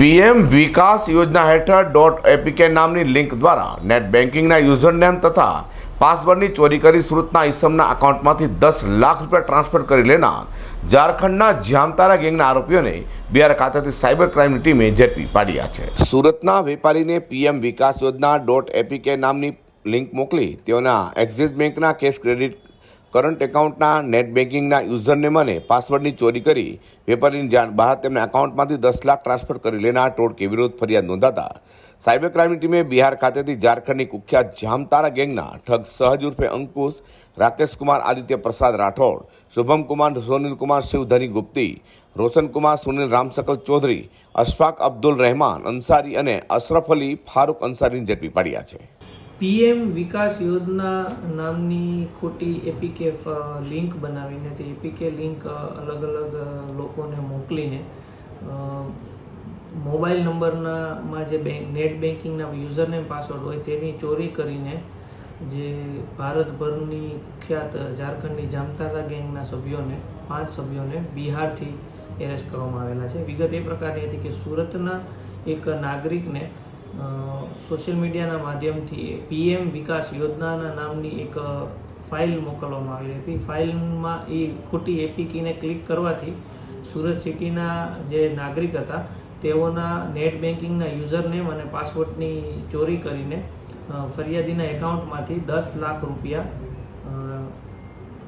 PM વિકાસ યોજના હેઠળ ડોટ એપીકે નામની લિંક દ્વારા નેટ બેન્કિંગના યુઝરનેમ તથા પાસવર્ડની ચોરી કરી સુરતના ઈસમના એકાઉન્ટમાંથી દસ લાખ રૂપિયા ટ્રાન્સફર કરી લેનાર ઝારખંડના જામતારા ગેંગના આરોપીઓને બિહાર ખાતેથી સાયબર ક્રાઇમની ટીમે ઝડપી પાડ્યા છે. સુરતના વેપારીને પીએમ વિકાસ યોજના ડોટ એપીકે નામની લિંક મોકલી તેઓના એક્ઝિસ બેંકના કેશ ક્રેડિટ કરંટ એકાઉન્ટના નેટ બેન્કિંગના યુઝરનેમ અને પાસવર્ડની ચોરી કરી વેપારીની જાણ બહાર તેમના એકાઉન્ટમાંથી દસ લાખ ટ્રાન્સફર કરી લેનાર ટોળકે વિરોધ ફરિયાદ નોંધાતા સાયબર ક્રાઇમની ટીમે બિહાર ખાતેથી ઝારખંડની કુખ્યાત જામતારા ગેંગના ઠગ સહજ ઉર્ફે અંકુશ, રાકેશકુમાર આદિત્ય પ્રસાદ રાઠોડ શુભમ કુમાર શિવધની ગુપ્તી, રોશનકુમાર, સુનિલ રામસકલ ચૌધરી, અશફાક અબ્દુલ રહેમાન અંસારી અને અશરફ અલી ફારૂક અંસારીને ઝડપી પાડ્યા છે. પીએમ વિકાસ યોજના નામની ખોટી એપીકે લિંક બનાવીને તે એપીકે લિંક અલગ અલગ લોકોને મોકલીને મોબાઈલ નંબરના માં જે બેંક નેટ બેન્કિંગના યુઝરનેમ, પાસવર્ડ હોય તેની ચોરી કરીને જે ભારતભરની કુખ્યાત ઝારખંડની જામતારા ગેંગના સભ્યોને, પાંચ સભ્યોને બિહારથી એરેસ્ટ કરવામાં આવેલા છે. વિગત એ પ્રકારની હતી કે સુરતના એક નાગરિકને સોશિયલ મીડિયાના માધ્યમથી પીએમ વિકાસ યોજનાના નામની એક ફાઇલ મોકલવામાં આવેલી હતી. ફાઇલમાં એ ખોટી એપીકીને ક્લિક કરવાથી સુરત સિટીના જે નાગરિક હતા, તેઓના નેટ બેન્કિંગના યુઝરનેમ અને પાસવર્ડની ચોરી કરીને ફરિયાદીના એકાઉન્ટમાંથી દસ લાખ રૂપિયા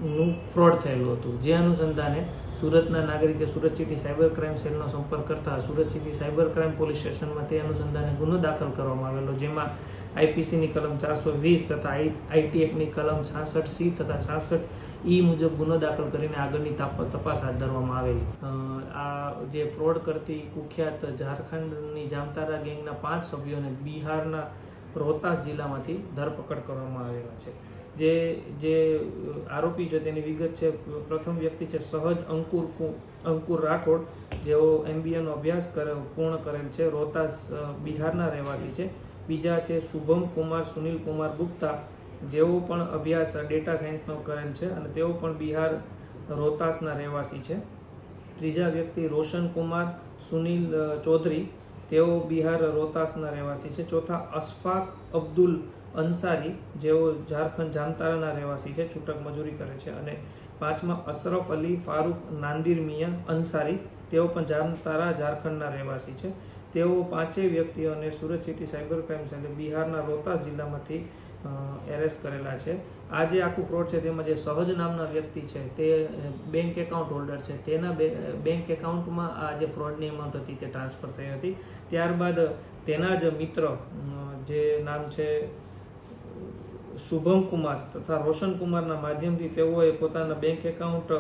નું ફ્રોડ થયેલું હતું. જે અનુસંધાને સુરતના નાગરિકે સુરત સિટી સાયબર ક્રાઇમ સેલનો સંપર્ક કરતા Surat city cyber crime police સ્ટેશનમાં તે અનુસંધાને ગુનો દાખલ કરવામાં આવેલો, જેમાં આઈપીસીની કલમ ચારસો વીસ તથા આઈટીએફની કલમ છાસઠ સી તથા છાસઠ ઈ મુજબ ગુનો દાખલ કરીને આગળની તપાસ હાથ ધરવામાં આવેલી. આ જે ફ્રોડ કરતી કુખ્યાત ઝારખંડની જામતારા ગેંગના પાંચ સભ્યોને બિહારના રોહતાસ જિલ્લામાંથી ધરપકડ કરવામાં આવેલા છે. જે જે આરોપી છે તેની વિગત છે, પ્રથમ વ્યક્તિ છે સહજ અંકુર અંકુર રાઠોડ. જેઓ એમબીએનો અભ્યાસ કરે, પૂર્ણ કરેલ છે. રોહતાસ બિહારના રહેવાસી છે. બીજા છે શુભમ કુમાર, સુનિલ કુમાર ગુપ્તા. જેઓ પણ અભ્યાસ ડેટા સાયન્સનો કરેલ છે અને તેઓ પણ બિહાર રોહતાસના રહેવાસી છે. ત્રીજા વ્યક્તિ રોશન કુમાર, સુનિલ ચૌધરી. તેઓ બિહાર રોહતાસના રહેવાસી છે. ચોથા અશફાક અબ્દુલ અંસારી જેઓ ઝારખંડ જામતારાના રહેવાસી છે છૂટક મજૂરી કરે છે અને પાંચમા અશરફ અલી, ફારૂક નાંદીર મિયા અંસારી તેઓ પણ જામતારા, ઝારખંડના રહેવાસી છે. તેઓ પાંચેય વ્યક્તિઓને સુરત સિટી સાયબર ક્રાઇમ સેલે બિહારના રોહતાસ જિલ્લામાંથી એરેસ્ટ કરેલા છે. આ જે આખું ફ્રોડ છે, તેમાં જે સહજ નામના વ્યક્તિ છે, તે બેંક એકાઉન્ટ હોલ્ડર છે. તેના બેંક એકાઉન્ટમાં આ જે ફ્રોડની એમાઉન્ટ હતી, તે ટ્રાન્સફર થઈ હતી. ત્યારબાદ તેના જ મિત્ર જે નામ છે શુભમ કુમાર તથા રોશન કુમારના માધ્યમથી તેઓએ પોતાના બેંક એકાઉન્ટ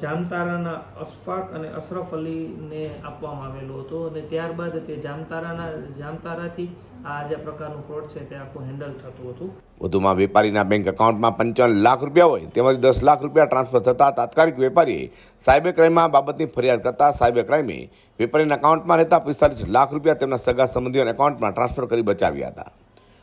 જામતારાના અશફાક અને અશરફ અલીને આપવામાં આવેલો હતો અને ત્યારબાદ તે જામતારાના, જામતારાથી આ જે પ્રકારનું ફ્રોડ છે તે આખું હેન્ડલ થતું હતું. વધુમાં વેપારીના બેંક એકાઉન્ટમાં પંચાવન લાખ રૂપિયા હોય તેમાંથી દસ લાખ રૂપિયા ટ્રાન્સફર થતાં તાત્કાલિક વેપારીએ સાયબર ક્રાઇમમાં બાબતની ફરિયાદ કરતા સાયબર ક્રાઇમે વેપારીના એકાઉન્ટમાં રહેતા પિસ્તાલીસ લાખ રૂપિયા તેમના સગા સંબંધીઓના એકાઉન્ટમાં ટ્રાન્સફર કરી બચાવ્યા હતા.